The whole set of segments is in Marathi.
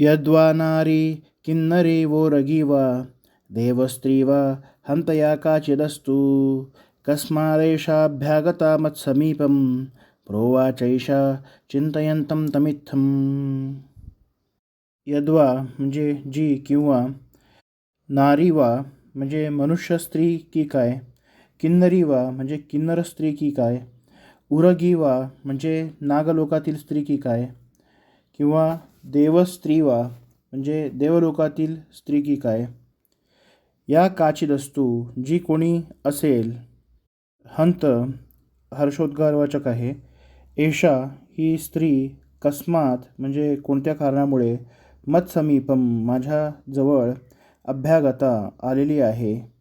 यद्वा नारी किन्नरी वो रगी वा देवस्त्री वा हन्तया काचिदस्तु कस्मादेशाभ्यागता मत्समीपं प्रोवाचैषा चिंतयंतं तमित्थम। यद्वा म्हणजे जी किंवा नारी वा म्हणजे मनुष्य स्त्री की काय? किन्नरी वा म्हणजे किन्नर स्त्री की काय? उरगी वा म्हणजे नागलोकातील स्त्री की काय? किंवा देवस्त्री वा म्हणजे देवलोकातील स्त्री की काय? या काचिदस्तू जी कोणी असेल हंत हर्षोद्गारवाचक आहे. एषा ही स्त्री कस्मात म्हणजे कोणत्या कारणामुळे मत्समीपम माझ्याजवळ अभ्यागता आलेली आहे.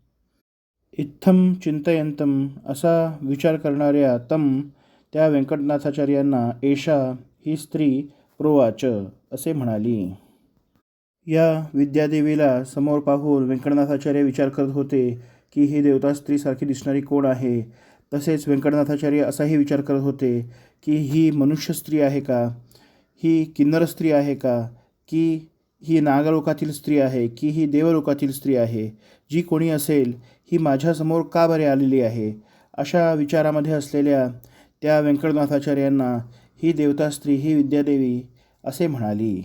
इत्थम चिंतयंतम असा विचार करणाऱ्या तम त्या व्यंकटनाथाचार्यांना एषा ही स्त्री प्रोवाच असे म्हणाली. या विद्यादेवीला समोर पाहून व्यंकटनाथाचार्य विचार करत होते की ही देवता स्त्रीसारखी दिसणारी कोण आहे? तसेच व्यंकटनाथाचार्य असाही विचार करत होते की ही मनुष्य स्त्री आहे का? ही किन्नर स्त्री आहे का? की ही नागलोकातील स्त्री आहे? की ही देवलोकातील स्त्री आहे? जी कोणी असेल ही माझ्यासमोर का बरे आलेली आहे? अशा विचारामध्ये असलेल्या त्या व्यंकटनाथाचार्यांना ही देवता स्त्री ही विद्यादेवी असे म्हणाली.